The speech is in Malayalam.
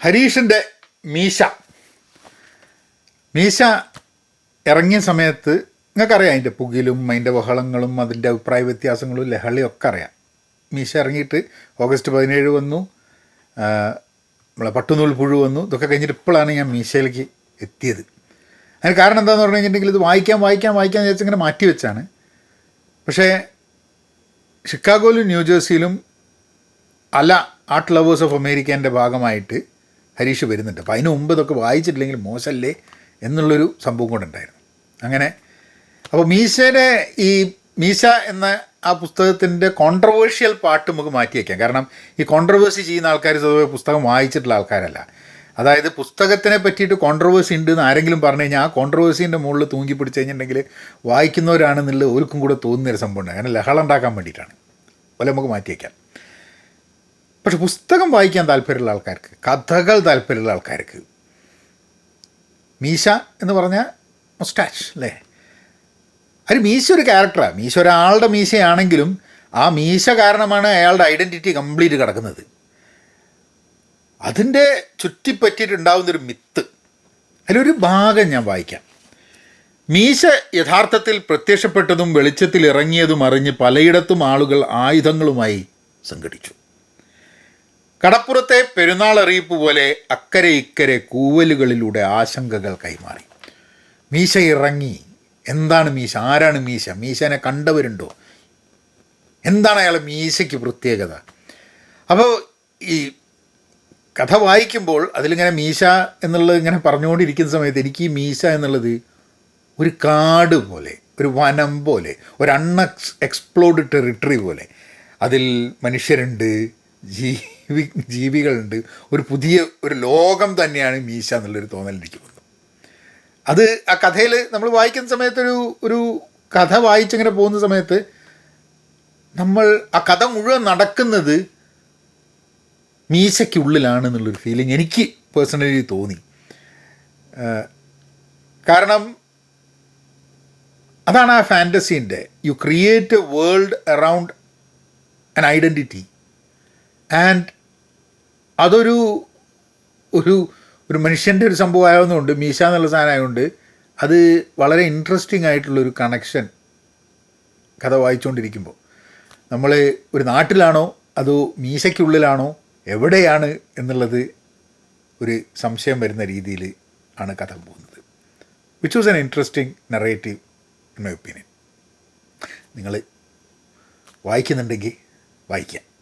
ഹരീഷിന്റെ മീശ. മീശ ഇറങ്ങിയ സമയത്ത് നിങ്ങൾക്കറിയാം അതിന്റെ പുകിലും അതിന്റെ ബഹളങ്ങളും അതിന്റെ അഭിപ്രായ വ്യത്യാസങ്ങളും ലഹളിയും ഒക്കെ അറിയാം. മീശ ഇറങ്ങിയിട്ട് ഓഗസ്റ്റ് പതിനേഴ് വന്നു. നമ്മളെ പട്ടുനൂൽ പുഴു വന്നു. ഇതൊക്കെ കഴിഞ്ഞിട്ട് ഇപ്പോഴാണ് ഞാൻ മീശയിലേക്ക് എത്തിയത്. അതിന് കാരണം എന്താണെന്ന് പറഞ്ഞു കഴിഞ്ഞിട്ടുണ്ടെങ്കിൽ ഇത് വായിക്കാൻ വായിക്കാൻ വായിക്കാൻ വിചാരിച്ച് ഇങ്ങനെ മാറ്റി വെച്ചാണ്. പക്ഷേ ഷിക്കാഗോയിലും ന്യൂജേഴ്സിയിലും അല ആർട്ട് ലവേഴ്സ് ഓഫ് അമേരിക്കേന്റെ ഭാഗമായിട്ട് ഹരീഷ് വരുന്നുണ്ട്. അപ്പോൾ അതിന് മുമ്പ് ഇതൊക്കെ വായിച്ചിട്ടില്ലെങ്കിൽ മോശമല്ലേ എന്നുള്ളൊരു സംഭവം കൂടെ ഉണ്ടായിരുന്നു. അങ്ങനെ. അപ്പോൾ മീശയുടെ ഈ മീശ എന്ന ആ പുസ്തകത്തിന്റെ കോൺട്രവേഴ്ഷ്യൽ പാട്ട് നമുക്ക് മാറ്റി വയ്ക്കാം കാരണം ഈ കോൺട്രവേഴ്സി ചെയ്യുന്ന ആൾക്കാർ സ്വതവേ പുസ്തകം വായിച്ചിട്ടുള്ള ആൾക്കാരല്ല. അതായത് പുസ്തകത്തിനെ പറ്റിയിട്ട് കോൺട്രവേഴ്സി ഉണ്ട് എന്ന് ആരെങ്കിലും പറഞ്ഞു കഴിഞ്ഞാൽ ആ കോൺട്രവേഴ്സീന്റെ മുകളിൽ തൂങ്ങി പിടിച്ച് കഴിഞ്ഞിട്ടുണ്ടെങ്കിൽ വായിക്കുന്നവരാണെന്നുള്ള ഓർക്കും കൂടെ തോന്നുന്നൊരു സംഭവം ഉണ്ട് അങ്ങനെ ലഹളം ഉണ്ടാക്കാൻ വേണ്ടിയിട്ടാണ്. അതുപോലെ നമുക്ക് മാറ്റി വയ്ക്കാം പക്ഷെ പുസ്തകം വായിക്കാൻ താല്പര്യമുള്ള ആൾക്കാർക്ക് കഥകൾ താല്പര്യമുള്ള ആൾക്കാർക്ക് മീശ എന്ന് പറഞ്ഞാൽ മൊസ്റ്റാച്ച് അല്ലേ? ഒരു മീശ ഒരു ക്യാരക്ടറാണ്. മീശ ഒരാളുടെ മീശയാണെങ്കിലും ആ മീശ കാരണമാണ് അയാളുടെ ഐഡന്റിറ്റി കംപ്ലീറ്റ് കിടക്കുന്നത്. അതിന്റെ ചുറ്റിപ്പറ്റിയിട്ടുണ്ടാവുന്നൊരു മിത്ത്. അതിലൊരു ഭാഗം ഞാൻ വായിക്കാം. മീശ യഥാർത്ഥത്തിൽ പ്രത്യക്ഷപ്പെട്ടതും വെളിച്ചത്തിൽ ഇറങ്ങിയതും അറിഞ്ഞ് പലയിടത്തും ആളുകൾ ആയുധങ്ങളുമായി സംഘടിച്ചു. കടപ്പുറത്തെ പെരുന്നാൾ അറിയിപ്പ് പോലെ അക്കരെ ഇക്കരെ കൂവലുകളിലൂടെ ആശങ്കകൾ കൈമാറി. മീശ ഇറങ്ങി. എന്താണ് മീശ? ആരാണ് മീശ? മീശനെ കണ്ടവരുണ്ടോ? എന്താണ് അയാളെ മീശയ്ക്ക് പ്രത്യേകത? അപ്പോൾ ഈ കഥ വായിക്കുമ്പോൾ അതിലിങ്ങനെ മീശ എന്നുള്ളത് ഇങ്ങനെ പറഞ്ഞുകൊണ്ടിരിക്കുന്ന സമയത്ത് എനിക്ക് ഈ മീശ എന്നുള്ളത് ഒരു കാട് പോലെ ഒരു വനം പോലെ ഒരു അൺഎക്സ് എക്സ്പ്ലോർഡ് ടെറിട്ടറി പോലെ. അതിൽ മനുഷ്യരുണ്ട് ജീവി ജീവികളുണ്ട്. ഒരു പുതിയ ഒരു ലോകം തന്നെയാണ് മീശ എന്നുള്ളൊരു തോന്നൽ എനിക്ക് വന്നു അത് ആ കഥയിൽ നമ്മൾ വായിക്കുന്ന സമയത്തൊരു ഒരു കഥ വായിച്ചിങ്ങനെ പോകുന്ന സമയത്ത് നമ്മൾ ആ കഥ മുഴുവൻ നടക്കുന്നത് മീശയ്ക്കുള്ളിലാണ് എന്നുള്ളൊരു ഫീലിംഗ് എനിക്ക് പേഴ്സണലി തോന്നി. കാരണം അതാണ് ആ ഫാന്റസീന്റെ you create a world around an identity and അതൊരു ഒരു ഒരു മനുഷ്യന്റെ ഒരു സംഭവം ആയതുകൊണ്ട് മീശ എന്നുള്ള സാധനം ആയതുകൊണ്ട് അത് വളരെ ഇൻട്രസ്റ്റിംഗ് ആയിട്ടുള്ളൊരു കണക്ഷൻ കഥ വായിച്ചുകൊണ്ടിരിക്കുമ്പോൾ നമ്മൾ ഒരു നാട്ടിലാണോ അതോ മീശയ്ക്കുള്ളിലാണോ എവിടെയാണ് എന്നുള്ളത് ഒരു സംശയം വരുന്ന രീതിയിൽ ആണ് കഥ പോകുന്നത്. Which was an interesting narrative in my opinion നിങ്ങൾ വായിക്കുന്നുണ്ടെങ്കിൽ വായിക്കാം.